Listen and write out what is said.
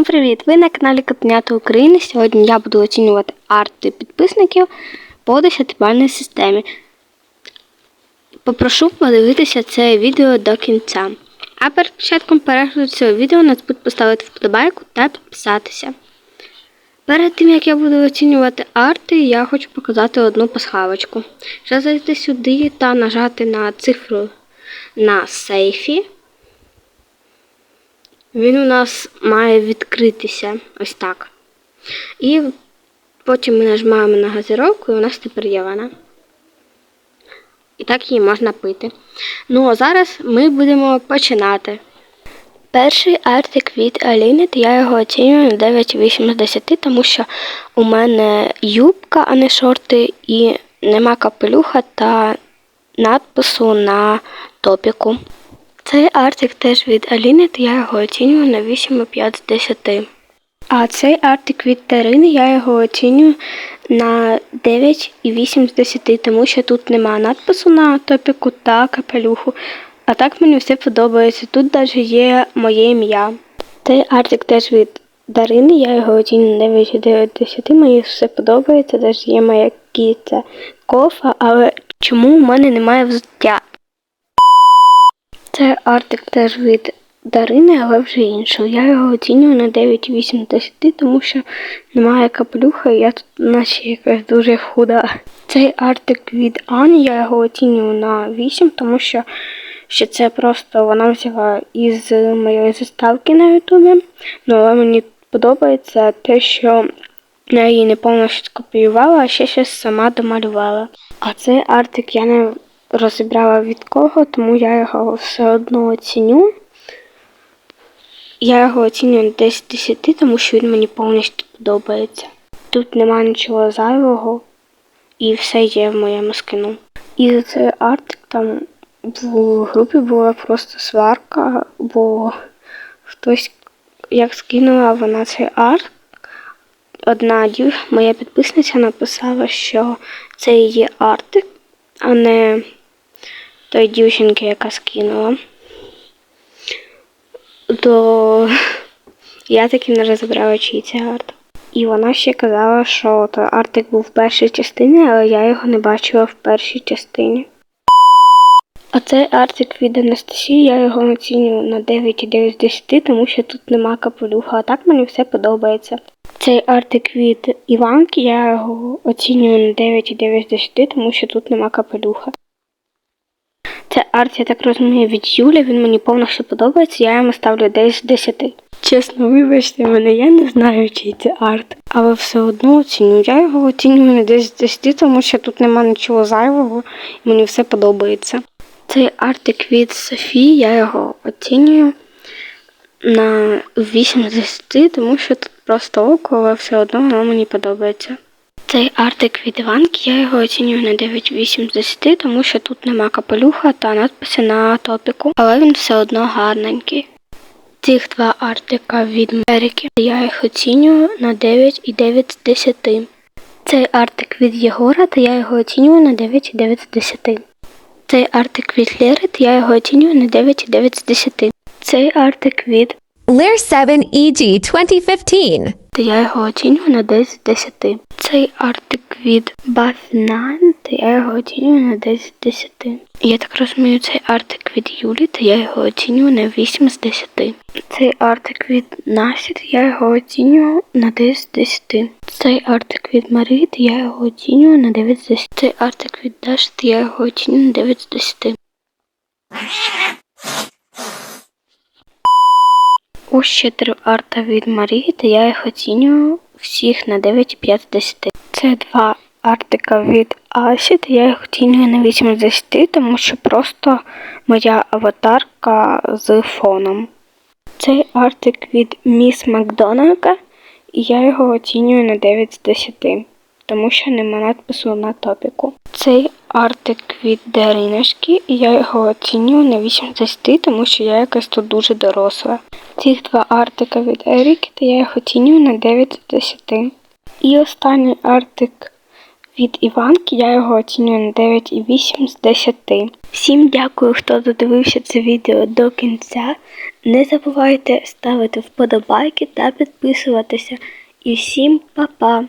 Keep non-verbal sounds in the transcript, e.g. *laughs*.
Всім привіт! Ви на каналі Котенята України. Сьогодні я буду оцінювати арти підписників по 10-бальній системі. Попрошу подивитися це відео до кінця. А перед початком перегляду цього відео не забудь поставити вподобайку та підписатися. Перед тим як я буду оцінювати арти, я хочу показати одну пасхалочку. Ще зайти сюди та нажати на цифру на сейфі. Він у нас має відкритися ось так. І потім ми нажимаємо на газировку і у нас тепер є вона. І так її можна пити. Ну а зараз ми будемо починати. Перший артик від Аліни, то я його оцінюю на 9,8 з 10, тому що у мене юбка, а не шорти, і нема капелюха та надпису на топіку. Цей артик теж від Аліни, то я його оцінюю на 8,5 з 10. А цей артик від Тарини я його оцінюю на 9,8 з 10, тому що тут нема надпису на топіку та капелюху. А так мені все подобається. Тут навіть є моє ім'я. Цей артик теж від Дарини, я його оцінюю на 9,9 з 10. Мені все подобається, навіть є моя кіця кофа, але чому у мене немає взуття? Це артик теж від Дарини, але вже іншого. Я його оцінюю на 9,8 10, тому що немає капелюха, і я тут наче якась дуже худа. Цей артик від Ані, я його оцінюю на 8, тому що, що це просто вона взяла із моєї заставки на Ютубі. Ну, але мені подобається те, що я її не повністю скопіювала, а ще щось сама домалювала. А цей артик я не розібрала від кого, тому я його все одно оціню. Я його оцінюю 10 з 10, тому що він мені повністю подобається. Тут нема нічого зайвого і все є в моєму скину. І за цей артик там в групі була просто сварка, бо хтось як скинула вона цей арт. Одна моя підписниця написала, що це її артик, а не той дівчинки, яка скинула. То *laughs* я таки не розібрала, чий це арт. І вона ще казала, що той артик був в першій частині, але я його не бачила в першій частині. А цей артик від Анастасії, я його оцінюю на 9,9 з 10, тому що тут нема капелюха, а так мені все подобається. Цей артик від Іванки, я його оцінюю на 9,9 з 10, тому що тут нема капелюха. Це арт, я так розумію, від Юлі, він мені повністю подобається, я йому ставлю 10 з 10. Чесно, вибачте мене, я не знаю, чий це арт. Але все одно оцінюю. Я його оцінюю 10 з 10, тому що тут нема нічого зайвого і мені все подобається. Цей артик від Софії, я його оцінюю на 8 з 10, тому що тут просто око, але все одно воно мені подобається. Цей артик від Іванки, я його оцінюю на 9,8 з 10, тому що тут нема капелюха та надписи на топіку, але він все одно гарненький. Цих два артика від Мерики я їх оцінюю на 9,9 з 10. Цей артик від Єгора, то я його оцінюю на 9,9 з 10. Цей артик від Лєри, то я його оцінюю на 9,9 з 10. Цей артик від Lear 7 EG 2015. то я його оцінюю на 10 з 10. Цей артик від Buff9, то я його оцінюю на 10 з 10. Я так розумію, цей артик від Юлі, то я його оцінюю на 8 з 10. Цей артик від Насі, то я його оцінюю на 10 з 10. Цей артик від Марії, то я його оцінюю на 9 з 10. Цей артик від Даші, то я його оцінюю на 9 з 10. Ось ще три арта від Марії, та я їх оцінюю всіх на 9,5 з 10. Це два артика від Асі, та я їх оцінюю на 8 з 10, тому що просто моя аватарка з фоном. Цей артик від Міс Макдональда, і я його оцінюю на 9 з 10, тому що нема надпису на топіку. Цей артик від Дариночки, і я його оцінюю на 8 з 10, тому що я якась тут дуже доросла. Цих два артика від Еріки, то я їх оцінюю на 9 з 10. І останній артик від Іванки, я його оцінюю на 9,8 з 10. Всім дякую, хто додивився це відео до кінця. Не забувайте ставити вподобайки та підписуватися. І всім па-па!